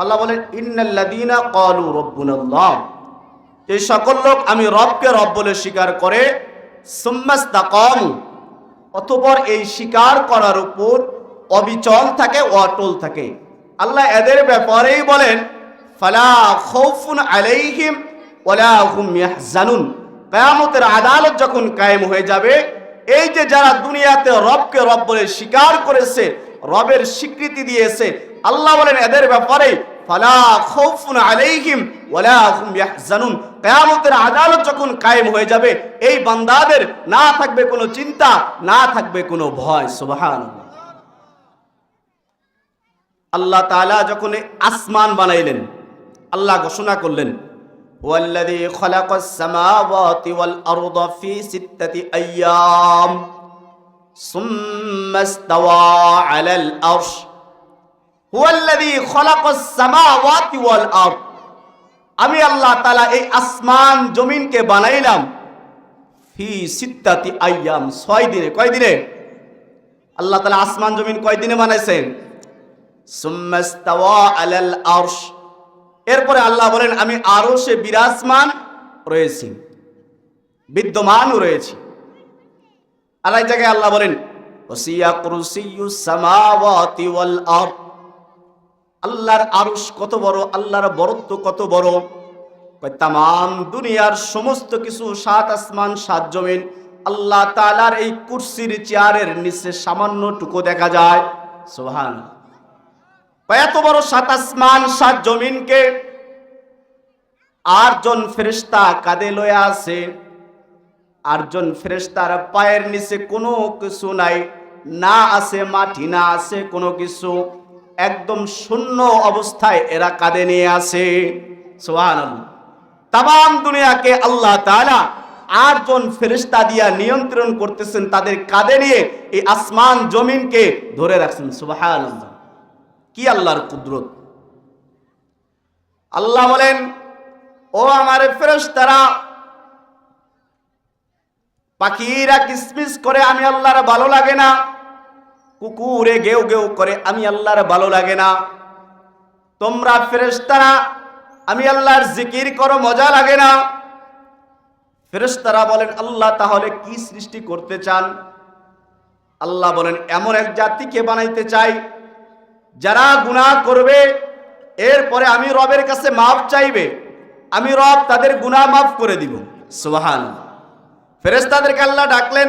আল্লাহ বলেন, ইন্নাল্লাযীনা ক্বালু রাব্বুনাল্লাহ। এই সকল লোক আমি রবকে রব বলে স্বীকার করে সুম্মাস্তাকামু অতঃপর এই স্বীকার করার উপর অবিচল থাকে, অটল থাকে। আল্লাহ এদের ব্যাপারেই বলেন, ফালা খাউফুন আলাইহিম ওয়ালা হুম ইয়াহজানুন। কিয়ামতের আদালত যখন কায়েম হয়ে যাবে, এই যে যারা দুনিয়াতে রবকে রব বলে স্বীকার করেছে, রবের স্বীকৃতি দিয়েছে আল্লাহ বলেন, এদের ব্যাপারে ফালা খাউফুন আলাইহিম ওয়ালা আদালত যখন কায়েম হয়ে যাবে, এই বান্দাদের না থাকবে কোনো চিন্তা, না থাকবে কোনো ভয়। সুবহানাল্লাহ। আল্লাহ তাআলা যখন আসমান বানাইলেন, আল্লাহ ঘোষণা করলেন, ওয়াল্লাযী খালাকাস সামাওয়াতি ওয়াল ফি সিত্তাতি আইয়াম সুম্মা ইস্তাওয়া আলাল আরশ হুয়াল্লাযী খালাকাস সামাওয়াতি ওয়াল আরদ আমি আল্লাহ তালা এই আসমান জমিনকে বানাইলাম ফি সিত্তাতি আইয়াম, ছয় দিনে। কয় দিনে? আল্লাহ তাআলা আসমান জমিন কয় দিনে বানাইছেন? এরপরে আল্লাহ বলেন, আমি আরও সে বিরাজমান রয়েছি, বিদ্যমানও রয়েছি। আল্লাহ এই জায়গায় আল্লাহ বলেন, ওসিয়া কুরসিয়ু সামাওয়াতি ওয়াল আরদ। আল্লাহর আরশ কত বড়, আল্লাহর বরত্ব কত বড়? তাম দুনিয়ার সমস্ত কিছু সাত আসমান, সাত জমিন, আল্লাহ তালার এই কুরসির চেয়ারের নিচে সামান্য টুকু দেখা যায়। সোহান এত বড় সাত আসমান, সাত জমিনকে আটজন ফেরেশতা কাঁধে লয়ে আছে। আটজন ফেরেশতার পায়ের নিচে কোনো কিছু নাই, না আছে মাটি, না আছে কোনো কিছু। একদম শূন্য অবস্থায় এরা কাঁধে নিয়ে আসে সোহান তাম দুনিয়াকে আল্লাহ তাআলা আটজন ফেরেশতা দিয়া নিয়ন্ত্রণ করতেছেন, তাদের কাঁধে নিয়ে এই আসমান জমিনকে ধরে রাখছেন। সুবাহান কি আল্লাহর কুদরত? আল্লাহ বলেন, ও আমার ফেরেশতারা, পাখিরা কিসমিস করে আমি আল্লাহর ভালো লাগে না। কুকুরে গেউ গেউ করে, আমি আল্লাহর ভালো লাগে না। তোমরা ফেরেশতারা, আমি আল্লাহর জিকির করো, মজা লাগে না। ফেরেশতারা বলেন, আল্লাহ তাহলে কি সৃষ্টি করতে চান? আল্লাহ বলেন, এমন এক জাতিকে বানাইতে চাই, যারা গুনাহ করবে, এরপরে আমি রবের কাছে মাফ চাইবে, আমি রব তাদের গুনাহ মাফ করে দিব। সোহান ফেরেশতাদেরকে আল্লাহ ডাকলেন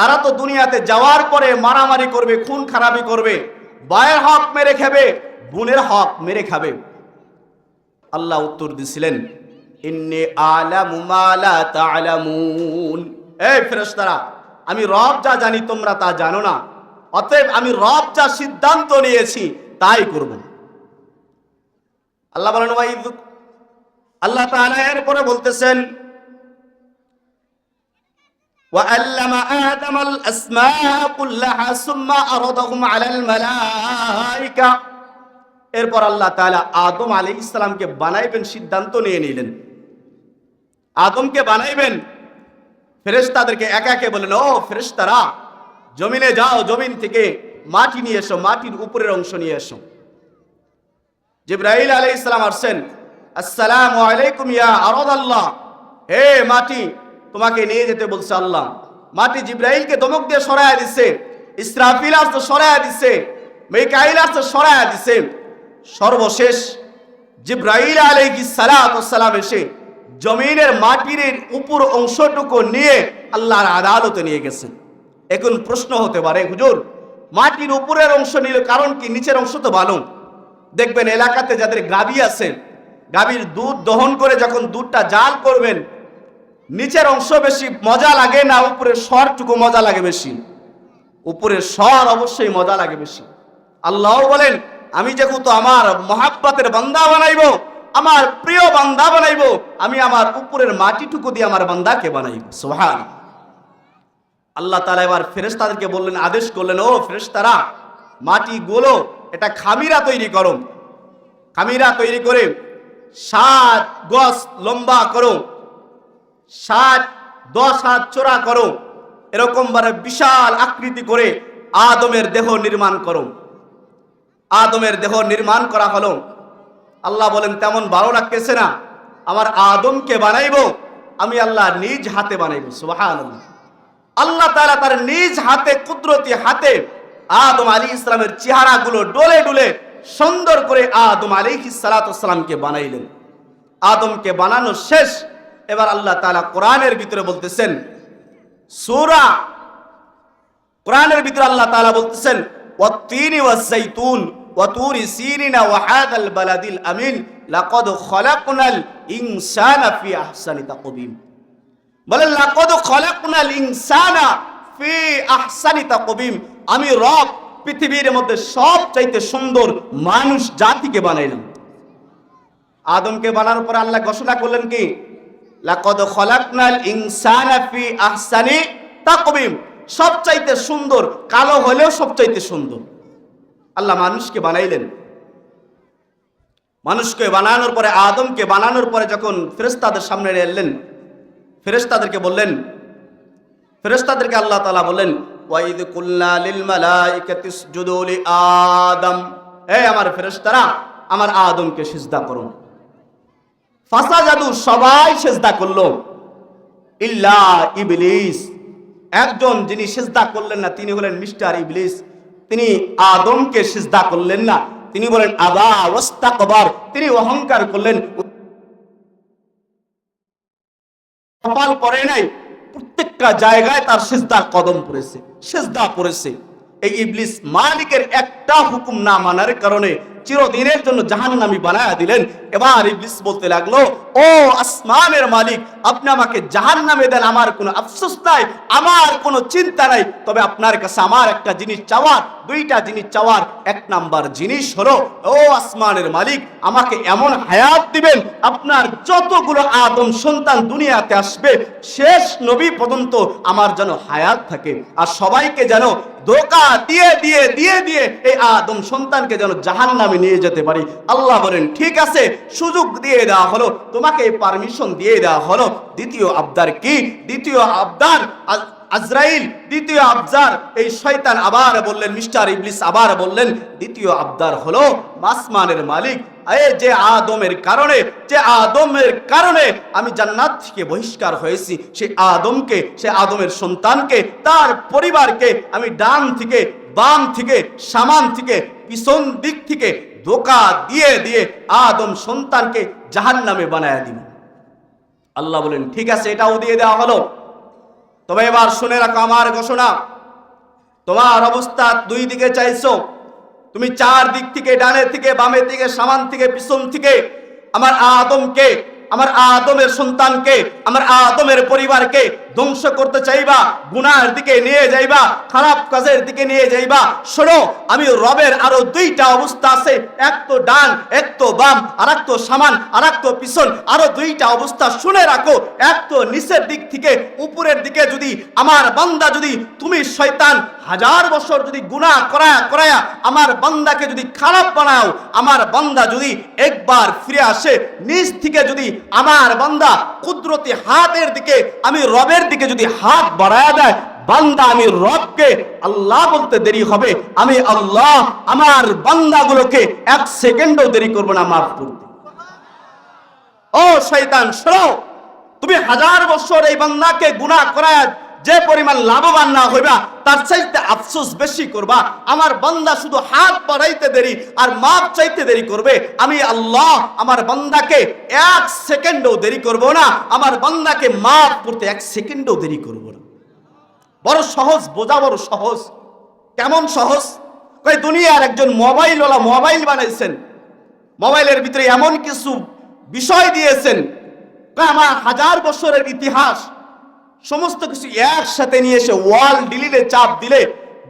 তারা তো দুনিয়াতে যাওয়ার পরে মারামারি করবে, খুন খারাপি করবে, বায়ের হক মেরে খাবে, বোনের হক মেরে খাবে। আল্লাহ উত্তর দিছিলেন, ইন্নি আলামু মা লা তা'লামুন। এই ফেরেশতারা, আমি রব যা জানি তোমরা তা জানো না, অতএব আমি রব যা সিদ্ধান্ত নিয়েছি তাই করব। আল্লাহ বলেন আল্লাহ তাআলা এরপরে বলতেছেন وعلم آدم الأسماء كلها ثم عرضهم على الملائكة এরপর আল্লাহ তাআলা আদম আলাইহিস সালামকে বানাইবেন সিদ্ধান্ত নিয়ে নিলেন আদমকে বানাইবেন ফেরেশতাদেরকে একা একে বলেন ও ফেরেশতারা জমিনে যাও জমিন থেকে মাটি নিয়ে এসো মাটির উপরের অংশ নিয়ে এসো জিব্রাইল আলাই ইসলাম আসছেন আসসালামু আলাইকুম ইয়া আরদ আল্লাহ হে মাটি তোমাকে নিয়ে যেতে বলছে আল্লাহ। মাটি জিব্রাইলকে দমক দিয়ে সরায়া দিছে, ইসরাফিল আসতে সরায়া দিছে, মেকাইল আসতে সরায়া দিছে। সর্বশেষ জিব্রাইল আলাইহিস সালাম এসে জমিনের মাটির উপর অংশটুকু নিয়ে আল্লাহর আদালতে নিয়ে গেছেন এখন প্রশ্ন হতে পারে, হুজুর, মাটির উপরের অংশ নিল কারণ কি? নিচের অংশ তো ভালো। দেখবেন এলাকাতে যাদের গাবি আছে, গাবির দুধ দহন করে যখন দুধটা জাল করবেন নিচের অংশ বেশি মজা লাগে না, উপরের স্বরটুকু মজা লাগে বেশি। উপরের স্বর অবশ্যই মজা লাগে বেশি। আল্লাহ বলেন, আমি যে যেহেতু আমার মহাব্বাতের বান্দা বানাইবো, আমার প্রিয় বান্দা বানাইবো, আমি আমার উপরের মাটিটুকু দিয়ে আমার বান্দাকে বানাইবো। সোহান আল্লাহ তালা এবার ফেরেশতাদেরকে বললেন, আদেশ করলেন, ও ফেরেশতারা, মাটি গোলো, এটা খামিরা তৈরি করো। খামিরা তৈরি করে সাত গজ লম্বা করো। ষাট, দশ হাত চোরা করো। এরকম ভাবে বিশাল আকৃতি করে আদমের দেহ নির্মাণ করো। আদমের দেহ নির্মাণ করা হলো। আল্লাহ বলেন, তেমন ভালো লাগতেছে না। আমার আদমকে বানাইব, আমি আল্লাহ নিজ হাতে বানাইবো। সুবাহান আল্লাহ তারা তার নিজ হাতে, কুদরতি হাতে আদম আলী ইসলামের চেহারাগুলো ডোলে ডুলে সুন্দর করে আদম আলী সালাতামকে বানাইলেন। আদমকে বানানো শেষ। এবার আল্লাহ তালা কোরআনের ভিতরে বলতেছেন, সূরা কোরআনের ভিতরে আল্লাহ তালা বলতেছেন বলেন, লাকাদ খলাকনাল ইনসানা ফি আহসানি তাকবীম আমি রব, পৃথিবীর মধ্যে সব চাইতে সুন্দর মানুষ জাতিকে বানাইলাম। আদমকে বানানোর পর আল্লাহ ঘোষণা করলেন কি? লাকদ খলাকনাল ইনসানা ফি আহসানি তাকবীম। সবচাইতে সুন্দর, কালো হলেও সবচাইতে সুন্দর। আল্লাহ মানুষকে বানাইলেন। মানুষকে বানানোর পরে, আদমকে বানানোর পরে যখন ফেরেশতাদের সামনে এলেন, ফেরেশতাদেরকে বললেন, ফেরেশতাদেরকে আল্লাহ তাআলা বললেন ওয়াইদ কুল্লা লিল মালাইকাতি ইসজুদু লি আদম। এই আমার ফেরেশতারা, আমার আদমকে সিজদা করুন। ফাসা জাদু সবাই সেজদা করল। ইল্লা ইবলিস। একজন যিনি সেজদা করলেন না, তিনি হলেন মিস্টার ইবলিস। তিনি আদমকে সেজদা করলেন না। তিনি বলেন আবা ওয়াস্তাকবার। তিনি অহংকার করলেন। কপাল পরে নাই। প্রত্যেকটা জায়গায় তার সেজদার কদম পড়েছে, সেজদা পড়েছে। এই ইবলিস মালিকের একটা হুকুম না মানার কারণে চিরদিনের জন্য জাহান নামি বানায় দিলেন। এবার ইবলিস বলতে লাগল ও আসমানের মালিক, আপনি আমাকে জাহান্নামে দেন, আমার কোনো আফসোস নাই, আমার কোনো চিন্তা নাই। তবে আপনার কাছে আমার একটা জিনিস চাওয়ার, দুইটা জিনিস চাওয়ার। এক নাম্বার জিনিস হলো, ও আসমানের মালিক, আমাকে এমন হায়াত দিবেন, আপনার যতগুলো আদম সন্তান দুনিয়াতে আসবে, শেষ নবী পর্যন্ত আমার যেন হায়াত থাকে। আর সবাইকে যেন ধোকা দিয়ে দিয়ে দিয়ে দিয়ে এই আদম সন্তানকে যেন জাহান নামে নিয়ে যেতে পারি। আল্লাহ বলেন, ঠিক আছে, সুযোগ দিয়ে দেওয়া হলো তোমাকে পারমিশন দিয়ে দেওয়া হলো। দ্বিতীয় আবদার কি? দ্বিতীয় আবদার আজরাইল, দ্বিতীয় আবদার, এই শয়তান আবার বললেন, মিস্টার ইবলিস আবার বললেন, দ্বিতীয় আবদার হলো মাসমানের মালিক। এ যে আদমের কারণে, যে আদমের কারণে আমি জান্নাত থেকে বহিষ্কার হয়েছি সেই আদমকে, সে আদমের সন্তানকে, তার পরিবারকে আমি ডান থেকে, বাম থেকে, সামান থেকে, পিছন দিক থেকে ধোকা দিয়ে দিয়ে আদম সন্তানকে জাহান্নামে বানায় দিব আল্লাহ বলেন, ঠিক আছে, এটাও দিয়ে দেওয়া হলো। তবে এবার শুনে রাখো আমার ঘোষণা। তোমার অবস্থা দুই দিকে চাইছো। তুমি চার দিক থেকে ডানের থেকে বামের থেকে, সামান থেকে, পিছন থেকে, আমার আদমকে, আমার আদমের সন্তানকে, আমার আদমের পরিবারকে ধ্বংস করতে চাইবা গুনার দিকে নিয়ে যাইবা, খারাপ কাজের দিকে নিয়ে যাইবা। শোনো, আমি রবের আরও দুইটা অবস্থা আছে, এক তো ডান, এক তো বাম আর এক তো সামান আর এক তো পিছন। আরও দুইটা অবস্থা শুনে রাখো, এক তো নিচের দিক থেকে উপরের দিকে যদি আমার বান্দা যদি, তুমি শয়তান, হাজার বছর যদি গুনাহ করায়া করায়া আমার বান্দাকে যদি খারাপ বানাও, আমার বান্দা যদি একবার ফিরে আসে নিচ থেকে যদি আমার বান্দা কুদরতি হাতের দিকে আমি রবের দিকে যদি হাত বাড়ায়া দেয়, বান্দা আমি রবকে আল্লাহ বলতে দেরি হবে। আমি আল্লাহ, আমার বান্দাগুলোকে এক সেকেন্ডও দেরি করব না, মাফ করতে ও শৈতান শোনো, তুমি হাজার বছর এই বান্দাকে গুনা করায় যে পরিমাণ লাভবান না হইবা, তার চাইতে আফসোস বেশি করবা। আমার বান্দা শুধু হাত বাড়াইতে দেরি আর মাপ চাইতে দেরি করবে। আমি আল্লাহ আমার বান্দাকে এক সেকেন্ডও দেরি করব না। আমার বান্দাকে মাপ করতে এক সেকেন্ডও দেরি করব না। বড় সহজ, বোঝা বড় সহজ। কেমন সহজ? কই দুনিয়ার একজন মোবাইলওয়ালা মোবাইল বানাইছেন। মোবাইলের ভিতরে এমন কিছু বিষয় দিয়েছেন। আমার হাজার বছরের ইতিহাস। সমস্ত কিছু একসাথে নিয়ে এসে ওয়াল ডিলিলে চাপ দিলে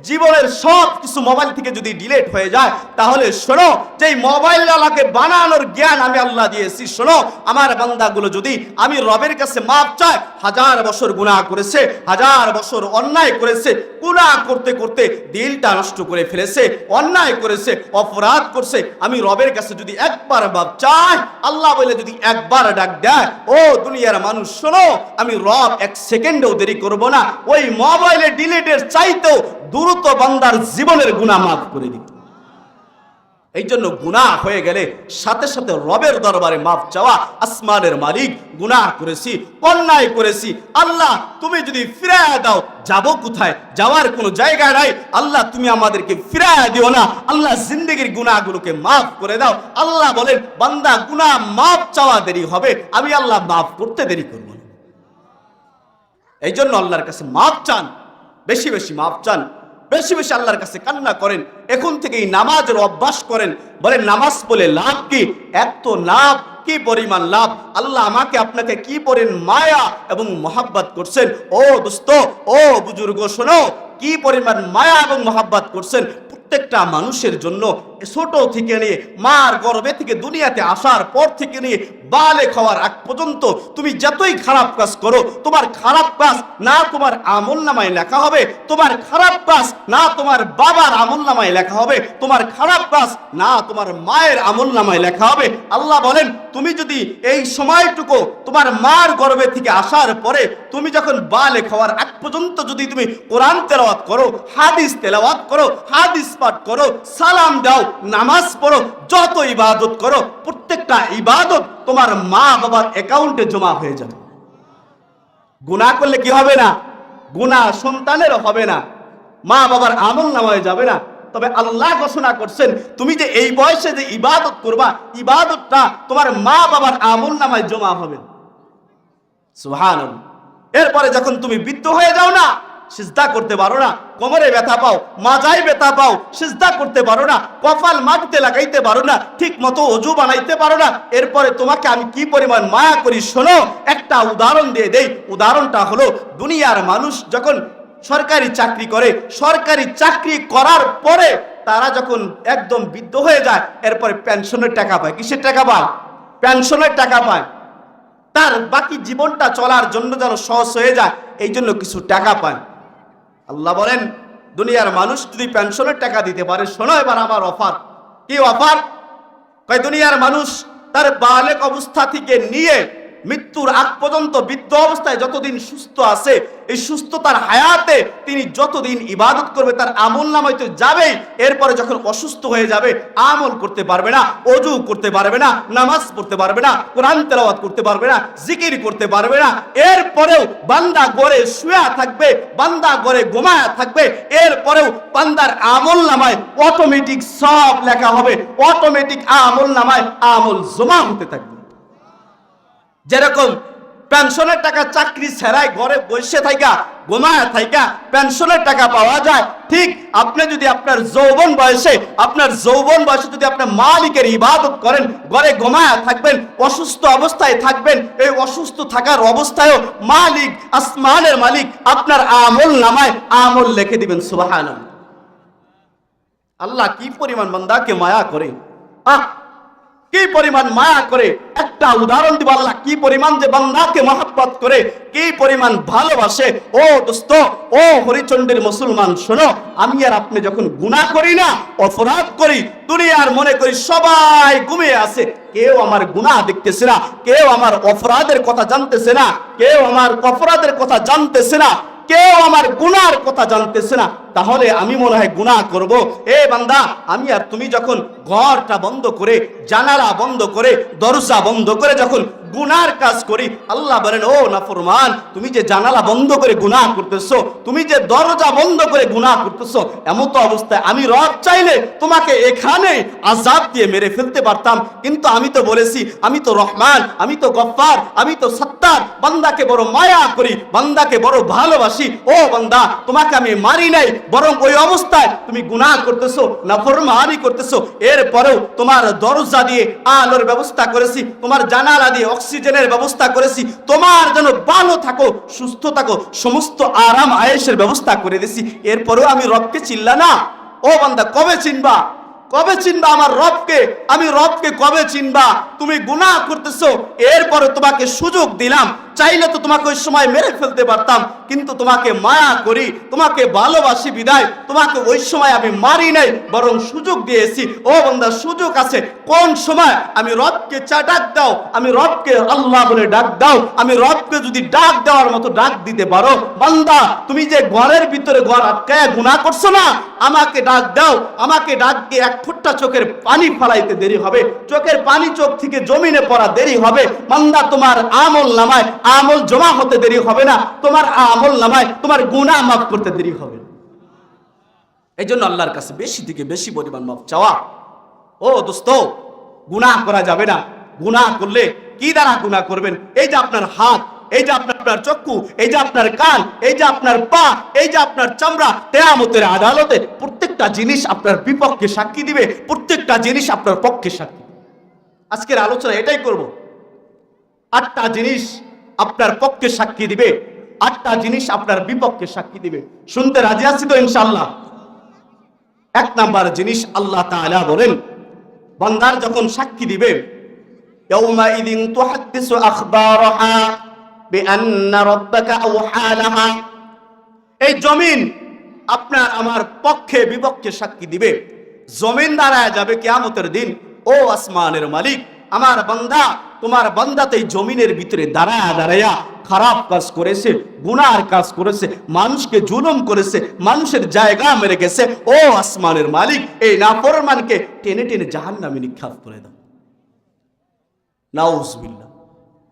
জীবনের সব কিছু মোবাইল থেকে যদি ডিলেট হয়ে যায়, তাহলে শোনো যে মোবাইল আলাকে বানানোর জ্ঞান আমি আল্লাহ দিয়েছি, শোনো, আমার বান্দাগুলো যদি আমি রবের কাছে মাপ চাই হাজার বছর গুনাহ করেছে, হাজার বছর অন্যায় করেছে, গুনাহ করতে করতে দিলটা নষ্ট করে ফেলেছে, অন্যায় করেছে, অপরাধ করছে, আমি রবের কাছে যদি একবার মাপ চাই, আল্লাহ বলে যদি একবার ডাক দেয়, ও দুনিয়ার মানুষ, শোনো, আমি রব এক সেকেন্ডেও দেরি করব না, ওই মোবাইলে ডিলেটের চাইতেও দ্রুত বান্দার জীবনের গুনাহ মাফ করে দিত। এই জন্য গুনাহ হয়ে গেলে সাথে সাথে রবের দরবারে মাফ চাওয়া, আসমানের মালিক, গুনাহ করেছি, অন্যায় করেছি। আল্লাহ, তুমি যদি ফিরায় দাও, যাব কোথায়? যাওয়ার কোনো জায়গা নাই। আল্লাহ, তুমি আমাদেরকে ফিরায় দিও না। আল্লাহ, জিন্দগির গুনাহগুলোকে মাফ করে দাও। আল্লাহ বলেন, বান্দা, গুনাহ মাফ চাওয়া দেরি হবে। আমি আল্লাহ মাফ করতে দেরি করব এই জন্য আল্লাহর কাছে মাফ চান, বেশি বেশি মাফ চান। বেশি বেশি আল্লাহর কাছে কান্না করেন, এখন থেকেই নামাজের অভ্যাস করেন, বলেন, নামাজ বলে লাভ কি? এত লাভ, কি পরিমাণ লাভ? আল্লাহ আমাকে আপনাকে কি পরিমাণ মায়া এবং মহাব্বাত করছেন? ও দোস্ত, ও বুজুর্গ, শোনো, কি পরিমাণ মায়া এবং মহাব্বাত করছেন? প্রত্যেকটা মানুষের জন্য ছোট থেকে নিয়ে, মার গর্ভে থেকে দুনিয়াতে আসার পর থেকে নিয়ে বালে খাওয়ার আগ পর্যন্ত তুমি যতই খারাপ কাজ করো, তোমার খারাপ কাজ না তোমার আমল নামায় লেখা হবে, তোমার খারাপ কাজ না তোমার বাবার আমল নামায় লেখা হবে, তোমার খারাপ কাজ না তোমার মায়ের আমল নামায় লেখা হবে। আল্লাহ বলেন, তুমি যদি এই সময়টুকু তোমার মার গর্ভে থেকে আসার পরে তুমি যখন বালে খাওয়ার আগ পর্যন্ত যদি তুমি কোরআন তেলাওয়াত করো, হাদিস তেলাওয়াত করো, হাদিস পাঠ করো, সালাম দাও নামাজ পড়ো, যত ইবাদত করো, প্রত্যেকটা ইবাদত তোমার মা বাবার অ্যাকাউন্টে জমা হয়ে যাবে। গুনাহ করলে কি হবে না? গুনাহ সন্তানেরও হবে না। মা বাবার আমল নামায় যাবে না। তবে আল্লাহ ঘোষণা করছেন, তুমি যে এই বয়সে যে ইবাদত করবা, ইবাদতটা তোমার মা বাবার আমল নামায় জমা হবে। সুহান এরপরে যখন তুমি বৃদ্ধ হয়ে যাও না সিজদা করতে পারো না। কোমরে ব্যথা পাও, মাজায় ব্যথা পাও, সিজদা করতে পারো না। কপাল মাটিতে লাগাইতে পারো না ঠিক মতো অজু বানাইতে পারো না। এরপরে তোমাকে আমি কি পরিমাণ মায়া করি শোনো, একটা উদাহরণ দিয়ে দেই। উদাহরণটা হলো, দুনিয়ার মানুষ যখন সরকারি চাকরি করে, সরকারি চাকরি করার পরে তারা যখন একদম বৃদ্ধ হয়ে যায়, এরপরে পেনশনের টাকা পায়। কিসের টাকা পায়? পেনশনের টাকা পায়। তার বাকি জীবনটা চলার জন্য যেন সহজ হয়ে যায় এই জন্য কিছু টাকা পায়। আল্লাহ বলেন, দুনিয়ার মানুষ যদি পেনশনের টাকা দিতে পারে, শোনো এবার আমার অফার। কি অফার? কয়, দুনিয়ার মানুষ তার বালেক অবস্থা থেকে নিয়ে মৃত্যুর আগ পর্যন্ত বৃদ্ধ অবস্থায় যতদিন সুস্থ আছে, এই সুস্থতার হায়াতে তিনি যতদিন ইবাদত করবে, তার আমল নামায় তো যাবেই, এরপরে যখন অসুস্থ হয়ে যাবে, আমল করতে পারবে না, অজু করতে পারবে না, নামাজ পড়তে পারবে না, কোরআন তেলাওয়াত করতে পারবে না, জিকির করতে পারবে না, এরপরেও বান্দা গড়ে শুয়া থাকবে, বান্দা গড়ে ঘুমায়া থাকবে, এরপরেও বান্দার আমল নামায় অটোমেটিক সব লেখা হবে অটোমেটিক আমল নামায় আমল জমা হতে থাকবে। যেরকম পেনশনের টাকা চাকরি ছেড়ায় ঘরে বসে থাকা গোমায়া থাকা পেনশনের টাকা পাওয়া যায়, ঠিক আপনি যদি আপনার যৌবন বয়সে, আপনার যৌবন বয়সে যদি আপনি মালিকের ইবাদত করেন, ঘরে গোমায়া থাকবেন, অসুস্থ অবস্থায় থাকবেন, এই অসুস্থ থাকার অবস্থায়ও মালিক, আসমানের মালিক আপনার আমল নামায় আমল লিখে দিবেন সুবাহান আল্লাহ কি পরিমাণ বান্দাকে মায়া করে? আহ কি পরিমাণ মায়া করে, একটা উদাহরণ দিব আল্লাহ, কি পরিমাণ যে বান্দাকে মহাব্বত করে, কি পরিমাণ ভালোবাসে। ও দোস্ত, ও হরিচন্ডের মুসলমান, শোনো, আমি আর আপনি যখন গুনাহ করি না, অপরাধ করি, দুনিয়ার মনে করি সবাই ঘুমিয়ে আছে, কেউ আমার গুনাহ দেখতেছে না, কেউ আমার অপরাধের কথা জানতেছে না, কেউ আমার অপরাধের কথা জানতেছে না, কেউ আমার গুনার কথা জানতেছে না তাহলে আমি মনে হয় গুনাহ করব। এ বান্দা, আমি আর তুমি যখন ঘরটা বন্ধ করে, জানালা বন্ধ করে, দরজা বন্ধ করে যখন গুনার কাজ করি, আল্লাহ বলেন, ও নাফরমান, তুমি যে জানালা বন্ধ করে গুনাহ করতেছো, তুমি যে দরজা বন্ধ করে গুনাহ করতেছো, এমন তো অবস্থায় আমি রব চাইলে তোমাকে এখানে আজাব দিয়ে মেরে ফেলতে পারতাম। কিন্তু আমি তো বলেছি, আমি তো রহমান, আমি তো গফফার, আমি তো সত্তার, বান্দাকে বড় মায়া করি, বান্দাকে বড় ভালোবাসি। ও বান্দা, তোমাকে আমি মারি নাই বরং ওই অবস্থায় তুমি গুনাহ করতেছো, নাফরমানি করতেছো, এরপরেও তোমার দরজা দিয়ে আলোর ব্যবস্থা করেছি, তোমার জানালা দিয়ে অক্সিজেনের ব্যবস্থা করেছি, তোমার যেন ভালো থাকো, সুস্থ থাকো, সমস্ত আরাম আয়েসের ব্যবস্থা করে দিছি এরপরেও আমি রবকে চিল্লা না। ও বান্দা, কবে চিনবা? কবে চিনবা আমার রবকে? আমি রবকে কবে চিনবা? তুমি গুনাহ করতেছো, এরপরে তোমাকে সুযোগ দিলাম। চাইলে তো তোমাকে ওই সময় মেরে ফেলতে পারতাম, কিন্তু তোমাকে মায়া করি, তোমাকে ভালোবাসি বিদায়, তোমাকে ওই সময় আমি মারি নাই, বরং সুযোগ দিয়েছি। ও বন্ধা, সুযোগ আছে। কোন সময়? আমি রবকে চা ডাক দাও, আমি রবকে আল্লাহ বলে ডাক দাও, আমি রবকে যদি ডাক দেওয়ার মতো ডাক দিতে পারো, বান্দা, তুমি যে ঘরের ভিতরে ঘর আটকায় গুনাহ করছ না, আমাকে ডাক দাও, আমাকে ডাক দিয়ে এক ফুটটা চোখের পানি ফালাইতে দেরি হবে। চোখের পানি চোখ থেকে জমিনে পড়া দেরি হবে। বান্দা, তোমার আমল নামায় আমল জমা হতে দেরি হবে না। তোমার আমল নামায় তোমার গুনাহ মাফ করতে দেরি হবে। এই জন্য আল্লাহর কাছে বেশি থেকে বেশি পরিমাণ মাফ চাওয়া। ও দোস্ত, গুনাহ করা যাবে না। গুনাহ করলে কি দ্বারা গুনাহ করবেন? এই যে আপনার হাত, এই যে আপনার চক্ষু, এই যে আপনার কান, এই যে আপনার পা, এই যে আপনার চামড়া, তেয়ামতের আদালতে প্রত্যেকটা জিনিস আপনার বিপক্ষে সাক্ষী দিবে, প্রত্যেকটা জিনিস আপনার পক্ষে সাক্ষী আজকের আলোচনা এটাই করব। আটটা জিনিস আপনার পক্ষে সাক্ষী দিবে। আটটা জিনিস আপনার বিপক্ষে সাক্ষী দিবে। শুনতে রাজি আছি তো ইনশাল্লাহ এক নাম্বার জিনিস আল্লাহ তাআলা বলেন, বান্দার যখন সাক্ষী দিবে, ইয়াউমাইদিন তুহাদ্দিসু আখবারহা বিআন্না রাব্বাকা আওহা এই জমিন আপনার আমার পক্ষে বিপক্ষে সাক্ষী দিবে। জমিন দাঁড়ায় যাবে কিয়ামতের দিন, ও আসমানের মালিক। আমার বান্দা, তোমার বান্দাতে জমিনের ভিতরে দাঁড়ায়া দাঁড়াইয়া খারাপ কাজ করেছে, গুনার কাজ করেছে, মানুষকে জুলুম করেছে, মানুষের জায়গা মেরে গেছে। ও আসমানের মালিক, এই নাফরমানকে টেনে টেনে জাহান্নামে নিক্ষাপ করে দাও। নাউজবিল্লা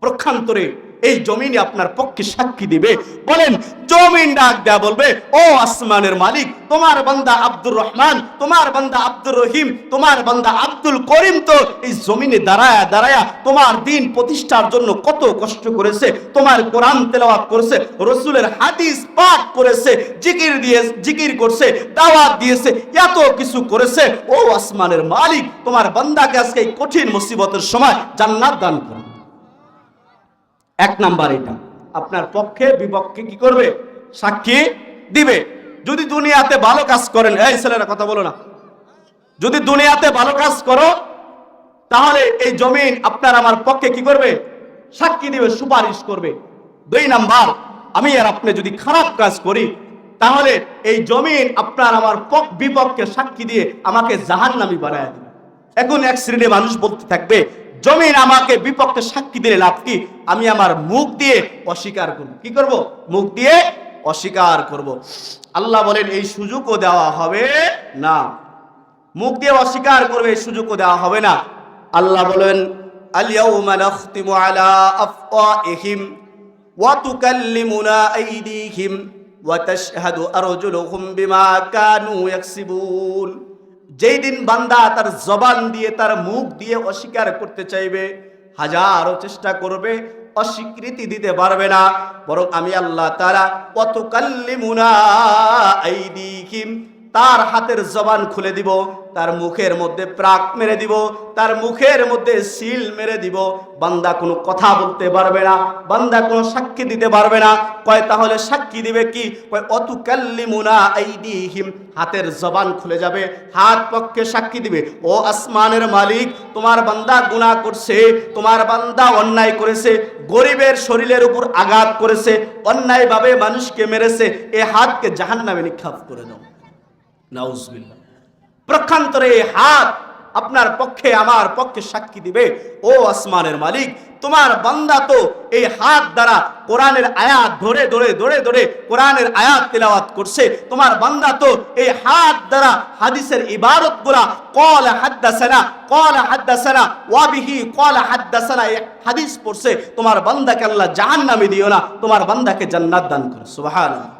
প্রক্ষান্তরে এই জমিনে আপনার পক্ষে সাক্ষী দিবে। বলেন, জমিন ডাক দেয়া বলবে, ও আসমানের মালিক, তোমার বান্দা আব্দুর রহমান, তোমার বান্দা আব্দুর রহিম, তোমার বান্দা আব্দুল করিম তো এই জমিনে দাঁড়ায়া দাঁড়ায়া তোমার দিন প্রতিষ্ঠার জন্য কত কষ্ট করেছে, তোমার কোরআন তেলাওয়াত করেছে, রসুলের হাদিস পাঠ করেছে, জিকির দিয়ে, জিকির করছে, দাওয়াত দিয়েছে, এত কিছু করেছে। ও আসমানের মালিক, তোমার বান্দাকে আজকে এই কঠিন মুসিবতের সময় জান্নাত দান করুন এক নাম্বার এটা। আপনার পক্ষে বিপক্ষে কি করবে? সাক্ষী দিবে। যদি দুনিয়াতে ভালো কাজ করেন, এই ছেলেরা কথা বলো না। যদি দুনিয়াতে ভালো কাজ করো, তাহলে এই জমিন আপনার আমার পক্ষে কি করবে? সাক্ষী দিবে, সুপারিশ করবে। দুই নাম্বার, আমি আর আপনি যদি খারাপ কাজ করি, তাহলে এই জমিন আপনার আমার পক- বিপক্ষে সাক্ষী দিয়ে আমাকে জাহান্নামী বানায় দিবে। এখন এক শ্রেণির মানুষ বলতে থাকবে জমিন আমাকে বিপক্ষে সাক্ষী দিলে লাভ কি? আমি আমার মুখ দিয়ে অস্বীকার করব। কি করব? মুখ দিয়ে অস্বীকার করব। আল্লাহ বলেন, এই সুযোগও দেওয়া হবে না। মুখ দিয়ে অস্বীকার করবে, এই সুযোগও দেওয়া হবে না। আল্লাহ বলেন আলিয়াউমা নাখতিমু আলা আফওয়াহিম ওয়া তুকাল্লিমুনা আইদিহিম ওয়া তাশহাদু আরজুলুহুম বিমা কানু ইয়াকসিবুন। যেই দিন বান্দা তার জবান দিয়ে, তার মুখ দিয়ে অস্বীকার করতে চাইবে, হাজারো চেষ্টা করবে, অস্বীকৃতি দিতে পারবে না। বরং আমি আল্লাহ তারা কত কাল্লিমুনা তার হাতের জবান খুলে দিব। তার মুখের মধ্যে প্রাক মেরে দিব, তার মুখের মধ্যে সিল মেরে দিব। বান্দা কোনো কথা বলতে পারবে না, বান্দা কোনো সাক্ষী দিতে পারবে না। কয়, তাহলে সাক্ষী দিবে কি? কয় অতু কাল্লিমুনা আইদিহিম। হাতের জবান খুলে যাবে, হাত পক্ষে সাক্ষী দিবে। ও আসমানের মালিক, তোমার বান্দা গুনাহ করছে, তোমার বান্দা অন্যায় করেছে, গরিবের শরীরের উপর আঘাত করেছে, অন্যায়ভাবে মানুষকে মেরেছে, এ হাতকে জাহান্নামে নিক্ষাপ করে দাও। নাউজবিল্লাহ। প্রক্ষান্তরে হাত আপনার পক্ষে, আমার পক্ষে সাক্ষী দিবে। ও আসমানের মালিক, তোমার বান্দা তো এই হাত দ্বারা কোরআনের আয়াত ধরে ধরে ধরে ধরে কোরআনের আয়াত তেলাওয়াত করছে। তোমার বান্দা তো এই হাত দ্বারা হাদিসের ইবারতগুলা কল হাদ্দাসানা কল হাদ্দাসানা, ওয়াবিহি, কল হাদ্দাসানা, এই হাদিস পড়ছে। তোমার বান্দাকে আল্লাহ জাহান্নামে দিও না, তোমার বান্দাকে জান্নাত দান করো। সুবহানাল্লাহ।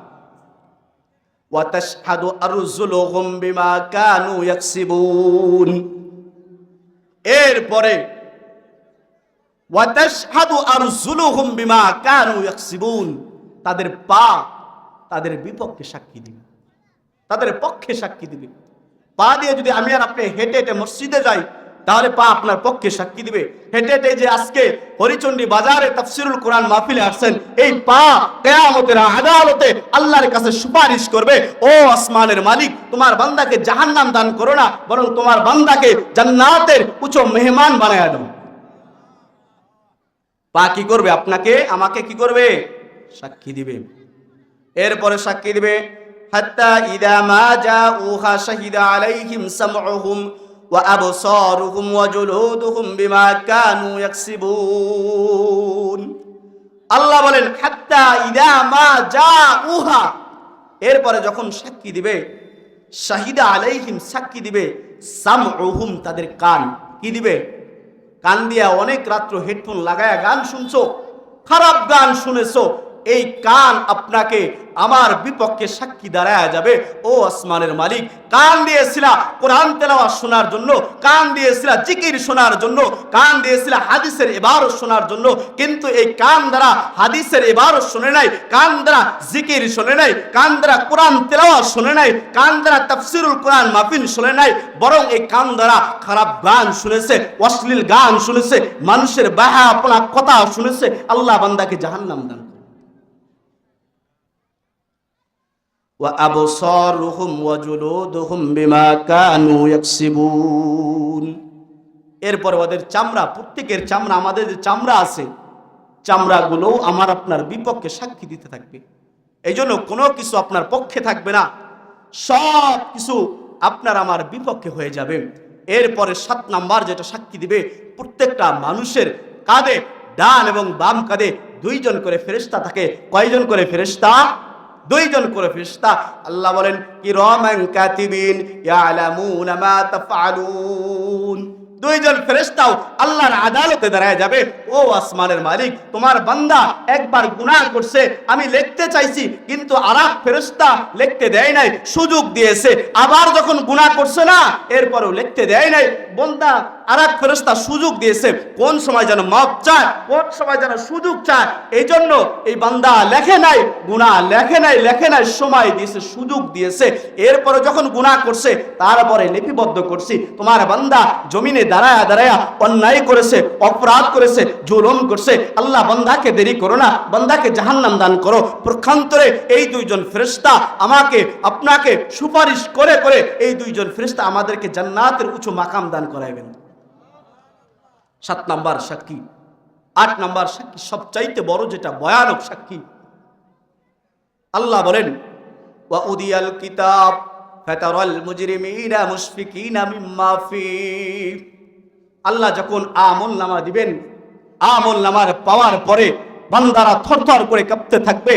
ওয়াতাশহাদু আরজুলুহুম বিমা কানু ইয়াকসিবুন এরপরে ওয়াতাশহাদু আরজুলুহুম বিমা কানু ইয়াকসিবুন তাদের পা তাদের বিপক্ষে সাক্ষী দিবে। তাদের পক্ষে সাক্ষী দিবে। পা দিয়ে যদি আমি আর আপনি হেঁটে হেঁটে মসজিদে যাই তাহলে পা আপনার পক্ষে সাক্ষী দিবে। হেঁটে হেঁটে যে আজকে হরিচন্ডী বাজারে তাফসিরুল কোরআন মাহফিলে আসছেন, এই পা কেয়ামতের আদালতে আল্লাহর কাছে সুপারিশ করবে, ও আসমানের মালিক, তোমার বান্দাকে জাহান্নাম দান করো না, বরং তোমার বান্দাকে জান্নাতের উঁচু মেহমান বানায় দাও। পা কি করবে আপনাকে? আমাকে কি করবে? সাক্ষী দিবে। এরপরে সাক্ষী দিবে, হাত্তা ইদা মা জাউহা শাহিদা আলাইহিম সামউহুম ওয়া জুলুদুহুম বিমা কানু ইয়াকসিবুন। আল্লাহ বলেন, হাত্তা ইদা মা জাউহা। এরপরে যখন সাক্ষী দিবে, শাহিদা আলাইহিম সাক্ষী দিবে, সামউহুম তাদের কান। কি দিবে? কান দিয়া অনেক রাত্র হেডফোন লাগায়া গান শুনছো, খারাপ গান শুনেছো এই কান আপনাকে আমার বিপক্ষে সাক্ষী দাঁড়ায় যাবে। ও আসমানের মালিক, কান দিয়েছিলা কোরআন তেলাওয়া শোনার জন্য, কান দিয়েছিলা জিকির শোনার জন্য, কান দিয়েছিলা হাদিসের এবার শোনার জন্য, কিন্তু এই কান দ্বারা হাদিসের এবার শুনে নাই, কান দ্বারা জিকির শোনে নাই, কান দ্বারা কোরআন তেলাওয়া শোনে নাই, কান দ্বারা তাফসিরুল কোরআন মাফিন শোনে নাই, বরং এই কান দ্বারা খারাপ গান শুনেছে, অশ্লীল গান শুনেছে, মানুষের বাহা আপনা কথা শুনেছে, আল্লাহ বান্দাকে জাহান্নাম দান করুন। وأبصارهم وجلودهم بما كانوا يكسبون এরপর ওদের চামড়া প্রত্যেকের চামড়া আমাদের যে চামড়া আছে চামড়াগুলো আমার আপনার বিপক্ষে সাক্ষী দিতে থাকবে এই জন্য কোনো কিছু আপনার পক্ষে থাকবে না সব কিছু আপনার আমার বিপক্ষে হয়ে যাবে এরপরে সাত নাম্বার যেটা সাক্ষী দিবে প্রত্যেকটা মানুষের কাঁধে ডান এবং বাম কাঁধে দুইজন করে ফেরেশতা থাকে কয়জন করে ফেরেশতা দুইজন করে ফেরেশতা আল্লাহ বলেন, কিরামান কাতিবিন ইয়ালামুনা মা তাফআলুন। দুইজন ফেরেশতাও আল্লাহর আদালতে দাঁড়ায় যাবে, ও আসমানের মালিক, তোমার বান্দা একবার গুনাহ করছে, আমি লিখতে চাইছি, কিন্তু আরাক ফেরেশতা লিখতে দেয় নাই, সুযোগ দিয়েছে, আবার যখন গুনাহ করছে না, এরপরও লিখতে দেয় নাই, বান্দা আরাক ফেরেশতা সুযোগ দিয়েছে, কোন সময় যেন মাপ চায়, কোন সময় যেন সুযোগ চায় এই জন্য এই বান্দা লেখে নাই, গুনাহ লেখে নাই লেখে নাই, সময় দিয়েছে, সুযোগ দিয়েছে। এরপরে যখন গুনাহ করছে, তারপরে লিপিবদ্ধ করছি। তোমার বান্দা জমিনে দাঁড়ায়া দাঁড়ায়া অন্যায় করেছে, অপরাধ করেছে, জুলুম করছে। আল্লাহ বান্দাকে দেরি করো না, বান্দাকে জাহান্নাম দান করো। প্রক্ষান্তরে এই দুইজন ফেরেশতা আমাকে, আপনাকে সুপারিশ করে করে এই দুইজন ফেরেশতা আমাদেরকে জান্নাতের উঁচু মাকাম দান করাইবেন। সাত নাম্বার সাক্ষী। আট নাম্বার সাক্ষী, সবচাইতে বড় যেটা ভয়ানক সাক্ষী। আল্লাহ বলেন আল্লাহ যখন আমল নামা দিবেন, আমল নামার পাওয়ার পরে বান্দারা থরথর করে কাঁপতে থাকবে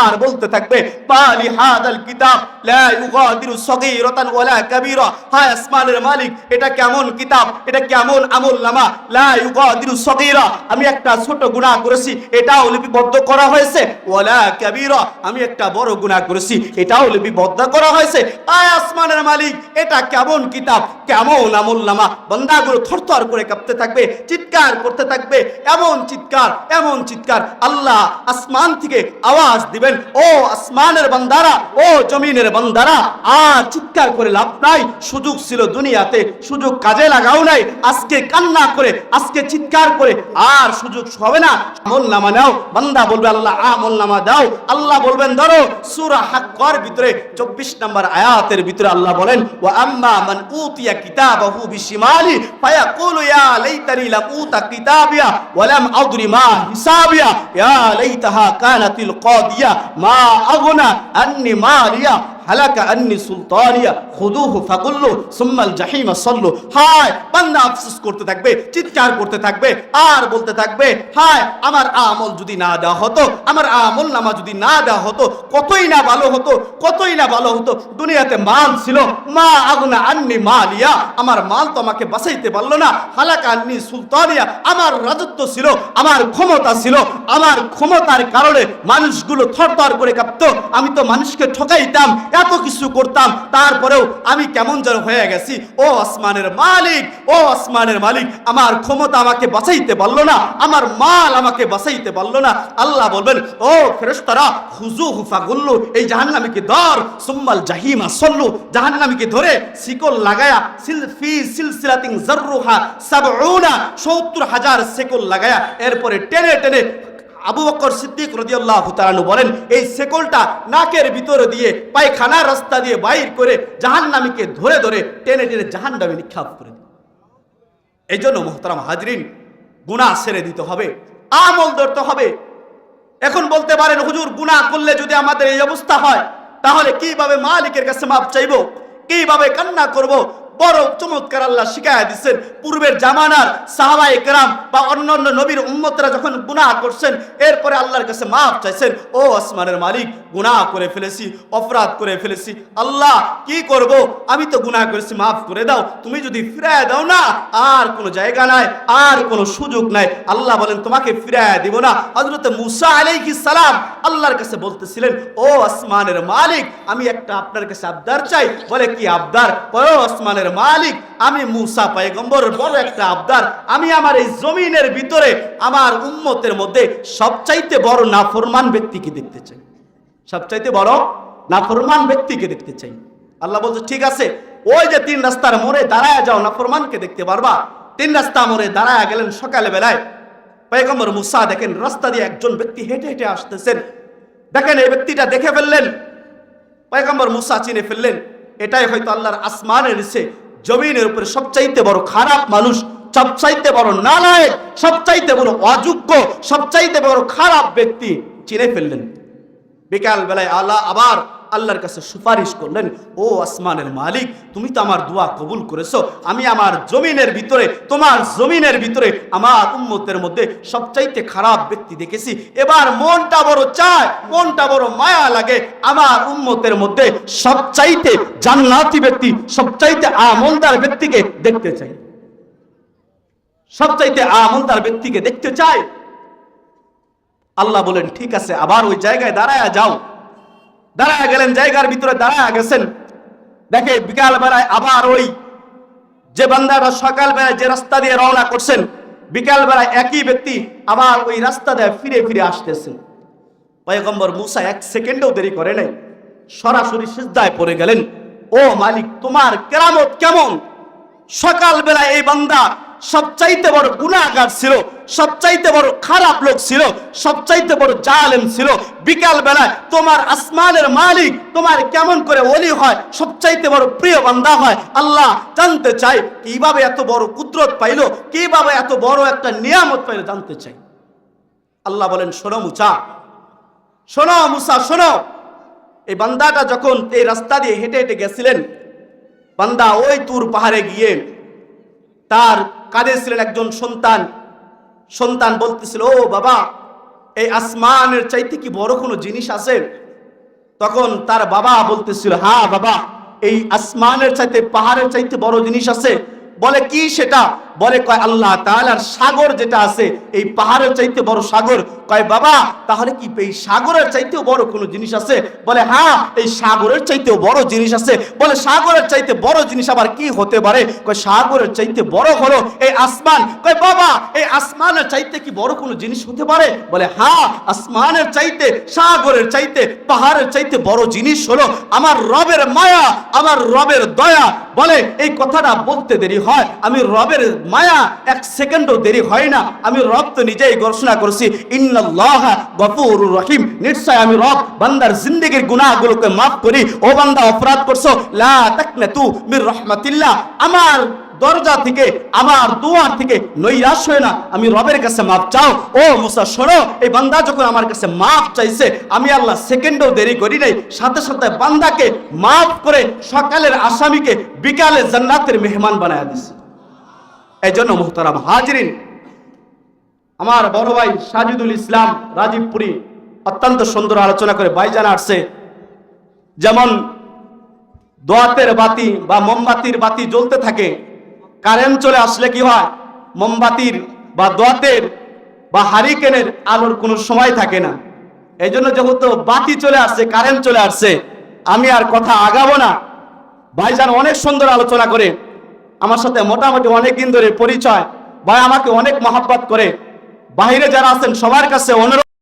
আর বলতে থাকবে পালি হাদাল কিতাব, লা ইউগাদিরু সগীরাতান ওয়ালা কাবীরা। হায় আসমানের মালিক, এটা কেমন কিতাব? এটা কেমন লা ইউগাদিরু সগীরা। আমি একটা ছোট গুনাহ করেছি, এটাও লিপিবদ্ধ করা হয়েছে। ওয়ালা কাবীরা, আমি একটা বড় গুনাহ করেছি, এটাও লিপিবদ্ধ করা হয়েছে। আয় আসমানের মালিক, এটা কেমন কিতাব? কেমন আমল বান্দাগুলো থরথর করে কাঁপতে থাকবে, চিৎকার করতে থাকবে, এমন চিৎকার এমন চিৎকার। আল্লাহ আসমান থেকে আওয়াজ দিবেন, ও আসমানের বান্দারা, ও জমিনের বান্দারা, আর চিৎকার করে লাভ নাই, সুযোগ ছিল দুনিয়াতে, সুযোগ কাজে লাগাও নাই, আজকে কান্না করে, আজকে চিৎকার করে, আর সুযোগ হবে না। আমল নামা নাও, বান্দা বলবে, আল্লাহ, আমল নামা দাও। আল্লাহ বলবেন, ধরো, সূরা হাক্কর ভিতরে 24 নম্বর আয়াতের ভিতরে আল্লাহ বলেন, ওয়া আম্মা মান উতিয়া কিতাবাহু বিশিমালি, ফায়াকুলু ইয়া লাইতানি লাম উতা কিতাবিয়া, ওয়া লাম আদরি মা হিসাবিয়া। ইয়া লাইতাহা কানাতিল কাদিয়া মা আগনা আন্নি মালিয়া হালাকা আন্নি সুলতানিয়া, খুদুহু ফাকুল্লু সুম্মাল সল্লু। হায়, বান্দা আফসোস করতে থাকবে, চিৎকার করতে থাকবে, আর বলতে থাকবে, হায়, আমার আমল যদি না দেওয়া হতো, আমার আমল নামা যদি না দেওয়া হতো, কতই না ভালো হতো, কতই না ভালো হতো, দুনিয়াতে মাল ছিল। মা আগুনা মালিয়া, আমার মাল তো আমাকে পারল না। হালাকা আন্নি সুলতানিয়া, আমার রাজত্ব ছিল, আমার ক্ষমতা ছিল, আমার ক্ষমতার কারণে মানুষগুলো থরথর করে কাঁপতো। আমি তো মানুষকে ঠকাইতাম এত কিছু করতাম, তারপরেও আমি কেমন যেন হয়ে গেছি। ও আসমানের মালিক, ও আসমানের মালিক, আমার ক্ষমতা আমাকে বাঁচাইতে পারল না, আমার মাল আমাকে বাঁচাইতে পারল না। আল্লাহ বলবেন, ও ফেরেশতারা হুজু হুফা গুল্লু, এই জাহান্নামীকে ধর সুম্মাল জাহিমা, সল্লু জাহান্নামীকে ধরে? শিকল লাগায়া সিলফি সিলসিলাতিন জাররুহা, সাবউনা 70 হাজার শিকল লাগায়া, এরপরে টেনে টেনে আবু বকর সিদ্দিক রাদিয়াল্লাহু তাআলা বলেন, এই সেকলটা নাকের ভিতরে দিয়ে পায়খানার রাস্তা দিয়ে বাইর করে জাহান্নামীকে ধরে ধরে টেনে টেনে জাহান্নামে নিক্ষেপ করে দিল। এই জন্য মোহতারাম হাজরিন, গুনাহ সেরে দিতে হবে, আমল ধরতে হবে। এখন বলতে পারেন, হুজুর, গুনাহ করলে যদি আমাদের এই অবস্থা হয়, তাহলে কীভাবে মালিকের কাছে মাপ চাইব, কীভাবে কান্না করব বড় চমৎকার আল্লাহ শিখায়া দিচ্ছেন। পূর্বের জামানার সাহাবা একরাম বা অন্যান্য নবীর উম্মতরা যখন গুনাহ করছেন, এরপরে আল্লাহর কাছে মাফ চাইছেন, ও আসমানের মালিক, গুনাহ করে ফেলেছি, অপরাধ করে ফেলেছি। আল্লাহ, কি করব? আমি তো গুনাহ করেছি, মাফ করে দাও। তুমি যদি ফিরায় দাও না, আর কোনো জায়গা নাই, আর কোনো সুযোগ নাই। আল্লাহ বলেন, তোমাকে ফিরায় দিব না। হযরত মুসা আলাইহিস সালাম আল্লাহর কাছে বলতেছিলেন, ও আসমানের মালিক, আমি একটা আপনার কাছে আবদার চাই। বলে, কি আবদার? ও আসমানের মালিক, আমি মুসা পয়গম্বর বড় একটা আবদার। আমি আমার এই জমিনের ভিতরে আমার উম্মতের মধ্যে সবচাইতে বড় নাফরমান ব্যক্তিকে দেখতে চাই। সবচাইতে বড় নাফরমান ব্যক্তিকে দেখতে চাই। আল্লাহ বলছে, ঠিক আছে, ওই যে তিন রাস্তার মোড়ে দাঁড়ায় যাও, নাফরমানকে দেখতে পারবা। তিন রাস্তা মোড়ে দাঁড়ায় গেলেন সকালে বেলায় পয়গম্বর মুসা দেখেন, রাস্তা দিয়ে একজন ব্যক্তি হেঁটে হেঁটে আসতেছেন। দেখেন, এই ব্যক্তিটা দেখে ফেললেন। পয়গম্বর মুসা চিনে ফেললেন। এটাই হয়তো আল্লাহর আসমানের নিচে, জমিনের উপরে সবচাইতে বড় খারাপ মানুষ, সবচাইতে বড় নালায়ক, সবচাইতে বড় অযোগ্য, সবচাইতে বড় খারাপ ব্যক্তি চিনে ফেললেন। বিকাল বেলায় আল্লাহ আবার আল্লাহর কাছে সুপারিশ করলেন, ও আসমানের মালিক, তুমি তো আমার দোয়া কবুল করেছ। আমি আমার জমিনের ভিতরে, তোমার জমিনের ভিতরে আমার উম্মতের মধ্যে সবচাইতে খারাপ ব্যক্তি দেখেছি। এবার মনটা বড় চায়, মনটা বড় মায়া লাগে। আমার উম্মতের মধ্যে সবচাইতে জান্নাতি ব্যক্তি, সবচাইতে আমলদার ব্যক্তিকে দেখতে চাই। সবচাইতে আমলদার ব্যক্তিকে দেখতে চাই। আল্লাহ বলেন, ঠিক আছে, আবার ওই জায়গায় দাঁড়ায় যাও। দাঁড়ায় গেলেন, জায়গার ভিতরে দাঁড়ায় গেছেন। দেখে বিকাল বেলায় আবার ওই যে বান্দারা সকাল বেলায় যে রাস্তা দিয়ে রওনা করছেন বিকাল বেলায় একই ব্যক্তি আবার ওই রাস্তা দিয়ে ফিরে ফিরে আসতেছেন। পয়গম্বর মুসা এক সেকেন্ডেও দেরি করে নাই, সরাসরি সিজদায় পড়ে গেলেন। ও মালিক, তোমার কেরামত কেমন? সকাল বেলায় এই বান্দা সবচাইতে বড় গুণাগার ছিল, সবচাইতে বড় খারাপ লোক ছিল, সবচাইতে বড় জালেম ছিল। বিকাল বেলায় তোমার আসমানের মালিক, তোমার কেমন করে ওলি হয়, সবচাইতে বড় প্রিয় বান্দা হয়। আল্লাহ জানতে চাই কীভাবে এত বড় কুদরত পাইলো, কীভাবে এত বড় একটা নিয়ামত পাইলো জানতে চাই আল্লাহ বলেন, শোনো মুচা শোনো মুসা, শোনো। এই বান্দাটা যখন এই রাস্তা দিয়ে হেঁটে হেঁটে গেছিলেন, বান্দা ওই তুর পাহাড়ে গিয়ে তার কাঁধে ছিলেন একজন সন্তান। সন্তান বলতেছিল, ও বাবা, এই আসমানের চাইতে কি বড় কোনো জিনিস আছে? তখন তার বাবা বলতেছিল হ্যাঁ বাবা, এই আসমানের চাইতে পাহাড়ের চাইতে বড় জিনিস আছে। বলে, কি সেটা? বলে কয় আল্লাহ তাআলার সাগর যেটা আছে, এই পাহাড়ের চাইতে বড় সাগর। কয় বাবা, তাহলে কি এই সাগরের চাইতেও বড় কোনো জিনিস আছে? বলে হ্যাঁ এই সাগরের চাইতেও বড় জিনিস আছে। বলে, সাগরের চাইতে বড় জিনিস আবার কি হতে পারে? কয়, সাগরের চাইতে বড় হলো এই আসমান। কয় বাবা, এই আসমানের চাইতে কি বড় কোনো জিনিস হতে পারে? বলে হ্যাঁ আসমানের চাইতে, সাগরের চাইতে, পাহাড়ের চাইতে বড় জিনিস হলো আমার রবের মায়া, আমার রবের দয়া। বলে, এই কথাটা বলতে দেরি হয়। আমি রবের মায়া এক সেকেন্ডও দেরি হয় না। আমি রব তো নিজেই ঘোষণা করছি, ইন্নাল্লাহ রহিম। নিশ্চয় আমি রব, বান্দার জিন্দেগির গুনাহগুলোকে মাফ করি। ও বান্দা, অপরাধ করছ? লা মির রাহমাতিল্লাহ। আমার দরজা থেকে, আমার দুয়ার থেকে নৈরাশ হয়ে না। আমি রবের কাছে মাপ চাও। ও মুসা, শোনো, এই বান্দা যখন আমার কাছে মাপ চাইছে, আমি আল্লাহ সেকেন্ডও দেরি করি নাই। সাথে সাথে বান্দাকে মাফ করে সকালের আসামিকে বিকালে জান্নাতের মেহমান বানায় দিছি। এই জন্য মোহতারাম হাজরিন, আমার বড় ভাই সাজিদুল ইসলাম রাজীবপুরি অত্যন্ত সুন্দর আলোচনা করে ভাইজান আসছে। যেমন দোয়াতের বাতি বা মোমবাতির বাতি জ্বলতে থাকে, কারেন্ট চলে আসলে কি হয়? মোমবাতির বা দোয়াতের বা হারিকেনের আলোর কোনো সময় থাকে না। এই জন্য যেহেতু বাতি চলে আসছে, কারেন্ট চলে আসছে, আমি আর কথা আগাবো না। ভাইজান অনেক সুন্দর আলোচনা করে আমার সাথে মোটামুটি অনেক দিন ধরে পরিচয়, ভাই আমাকে অনেক মহাব্বত করে। বাইরে যারা আছেন, সবার কাছে অনুরোধ